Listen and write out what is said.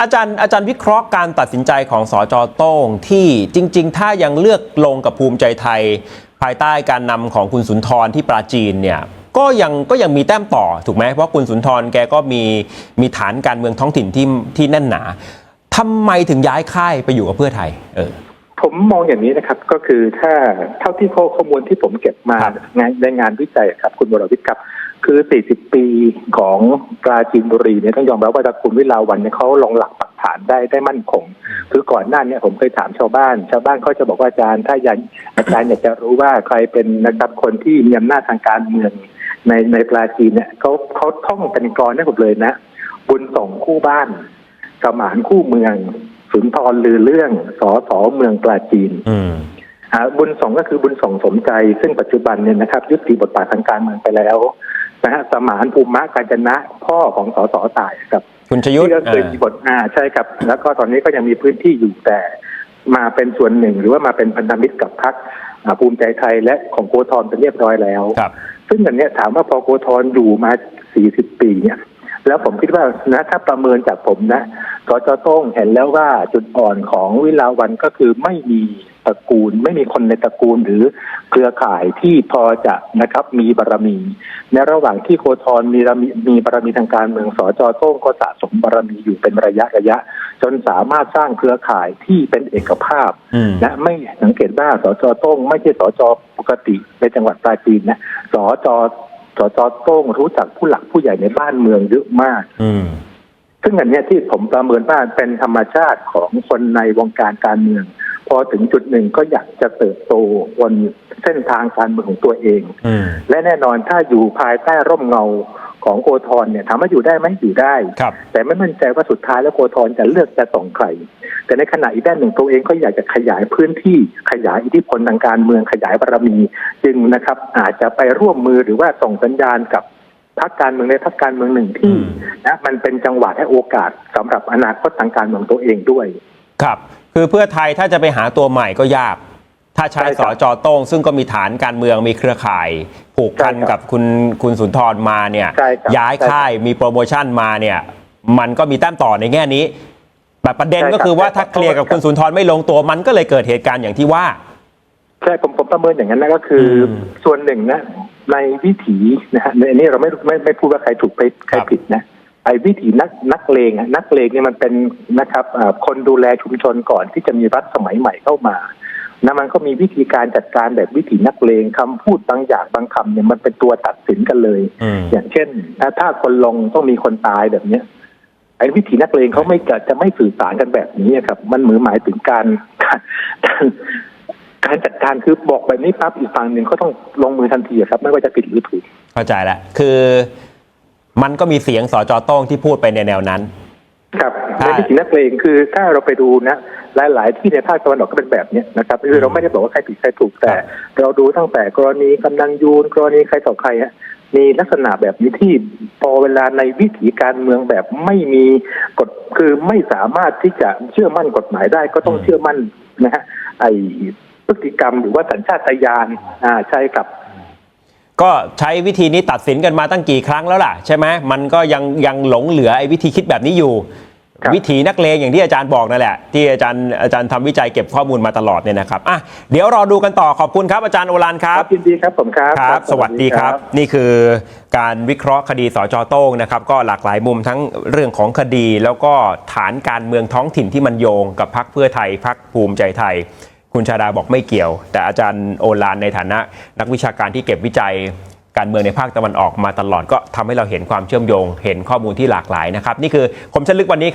อาจารย์อาจารย์วิเคราะห์การตัดสินใจของสจโต้งที่จริง ๆ ถ้ายังเลือกลงกับภูมิใจไทย ภายใต้การนำของคุณสุนทรที่ปราจีนเนี่ยก็ยังก็ยังมีแต้มต่อถูกไหมเพราะคุณสุนทรแกก็มีมีฐานการเมืองท้องถิ่นที่ที่แน่นหนาทำไมถึงย้ายค่ายไปอยู่กับเพื่อไทยเออ ผมมองอย่างนี้นะครับ ก็คือถ้าเท่าที่ข้อข้อมูลที่ผมเก็บมาครับ ในในงานวิจัยครับคุณบรวิทย์ครับ คือ 40 ปีของปราจีนบุรีเนี่ยต้องยอมรับว่าตระกูลวิลาวันเนี่ยเขาลงหลักปักฐานได้ได้มั่นคง คือก่อนหน้าเนี้ผมเคยถามชาวบ้าน ชาวบ้านเขาจะบอกว่าอาจารย์ถ้าอยากอาจารย์อยากจะรู้ว่าใครเป็นนะครับคนที่มีอำนาจทางการเมืองในในปราจีนเนี่ยเขาเขาท่องกันกรได้หมดเลยนะ บุญส่งคู่บ้านสมานคู่เมืองสุนทรลือเรื่องสอสอเมืองปราจีนอืมอ่าบุญส่งก็คือบุญส่งสมใจ ซึ่งปัจจุบันเนี่ยนะครับ ยุติบทบาททางการเมืองไปแล้ว นะฮะสมานภูมิมะกาญจนะพ่อของสสตายครับคุณชยุทธที่ก็เคยมีบทอ่าใช่ครับ แล้วก็ตอนนี้ก็ยังมีพื้นที่อยู่แต่ มาเป็นส่วนหนึ่ง หรือว่ามาเป็นพันธมิตรกับพรรคอ่าภูมิใจไทยและของโกธรเป็นเรียบร้อยแล้วครับซึ่งอันเนี้ยถามว่าพอโกธรอยู่มา 40 ปีเนี่ยแล้วผมคิดว่านะถ้าประเมินจากผมนะสจโต้งเห็นแล้วว่าจุดอ่อนของวิลาวันก็คือไม่มี ตระกูล ไม่มีคนในตระกูลหรือเครือข่ายที่พอจะนะครับมีบารมี ในระหว่างที่โกธรมีบารมีมีบารมีทางการเมืองสจโต้งก็สะสมบารมีอยู่เป็นระยะระยะ จนสามารถสร้างเครือข่ายที่เป็นเอกภาพอืมและไม่สังเกตว่าสจโต้งไม่ใช่สจปกติในจังหวัดปราจีนนะสจสจโต้งรู้จักผู้หลักผู้ใหญ่ในบ้านเมืองเยอะมาก อืมซึ่งอันเนี้ยที่ผมประเมินว่าเป็นธรรมชาติของคนในวงการการเมือง พอถึงจุดหนึ่งก็อยากจะเติบโตบนเส้นทางการเมืองของตัวเองอืมและแน่นอนถ้าอยู่ภายใต้ร่มเงาของโกธรเนี่ยถามว่าอยู่ได้ไหมอยู่ได้ครับแต่ไม่มั่นใจว่าสุดท้ายแล้วโกธรจะเลือกจะส่งใคร แต่ในขณะอีกด้านหนึ่งตัวเองก็อยากจะขยายพื้นที่ขยายอิทธิพลทางการเมืองขยายบารมี จึงนะครับ อาจจะไปร่วมมือหรือว่าส่งสัญญาณกับพรรคการเมืองในพรรคการเมืองหนึ่งที่อืมนะมันเป็นจังหวะและโอกาสสำหรับอนาคตทางการเมืองตัวเองด้วย ครับ คือเพื่อไทยถ้าจะไปหาตัวใหม่ก็ยาก ถ้าใช้ใช่สครับจโต้งซึ่งก็มีฐานการเมืองมีเครือข่ายผูกพันใช่ครับกับคุณคุณสุนทรมาเนี่ยใช่ครับย้ายใช่ครับค่ายมีโปรโมชั่นมาเนี่ยมันก็มีแต้มต่อในแง่นี้แต่ประเด็นใช่ครับก็คือว่าใช่ครับถ้าเคลียร์กับคุณสุนทรไม่ลงตัวมันก็เลยเกิดเหตุการณ์อย่างที่ว่าใช่ผมผมประเมินอย่างนั้นนะก็คืออมส่วนหนึ่งนะในวิถีนะฮะในอันนี้เราไม่ไม่ไม่พูดว่าใครถูกไปใครครับผิดนะ ไอ้วิถีนักนักเลงอะนักเลงเนี่ยมันเป็นนะครับอ่าคนดูแลชุมชนก่อนที่จะมีรัฐสมัยใหม่เข้ามานะมันก็มีวิธีการจัดการแบบวิถีนักเลงคำพูดบางอย่างบางคำเนี่ยมันเป็นตัวตัดสินกันเลยอืมอย่างเช่นถ้าถ้าคนลงต้องมีคนตายแบบเนี้ยไอ้วิถีนักเลงเขาไม่จะจะไม่สื่อสารกันแบบนี้ครับ มันเหมือนหมายถึงการการการจัดการคือบอกแบบนี้ปั๊บอีกฝั่งหนึ่งเขาต้องลงมือทันทีอะครับ ไม่ว่าจะผิดหรือถูก เข้าใจแล้วคือ มันก็มีเสียงสจโต้งที่พูดไปในแนวนั้น ครับใช่ ในวิถีนักเลงคือถ้าเราไปดูนะหลาย ๆ ที่ในภาคตะวันออกก็เป็นแบบเนี้ยนะครับคือเราไม่ได้บอกว่าใครผิดใครถูกแต่ เราดูตั้งแต่กรณีกำนันยูน กรณีใครต่อใครฮะมีลักษณะแบบนี้ที่พอเวลาในวิถีการเมืองแบบไม่มีกฎคือไม่สามารถที่จะเชื่อมั่นกฎหมายได้ก็ต้องอืมเชื่อมั่นนะฮะไอพฤติกรรมหรือว่าสัญชาตญาณอ่าใช่ครับ ก็ใช้วิธีนี้ตัดสินกันมาตั้งกี่ครั้งแล้วล่ะใช่ไหมมันก็ยังยังหลงเหลือไอ้วิธีคิดแบบนี้อยู่ครับวิถีนักเลงอย่างที่อาจารย์บอกนั่นแหละ ที่อาจารย์อาจารย์ทำวิจัยเก็บข้อมูลมาตลอดเนี่ยนะครับอะเดี๋ยวรอดูกันต่อขอบคุณครับอาจารย์โอรานครับยินดีครับผมครับครับ สวัสดีครับ นี่คือการวิเคราะห์คดีสจโต้งนะครับ ก็หลากหลายมุมทั้งเรื่องของคดี แล้วก็ฐานการเมืองท้องถิ่นที่มันโยงกับพักเพื่อไทยพักภูมิใจไทย คุณชาดาบอกไม่เกี่ยว แต่อาจารย์โอลานในฐานะ นักวิชาการที่เก็บวิจัยการเมืองในภาคตะวันออกมาตลอดก็ทำให้เราเห็นความเชื่อมโยง เห็นข้อมูลที่หลากหลายนะครับ นี่คือคมชันลึกวันนี้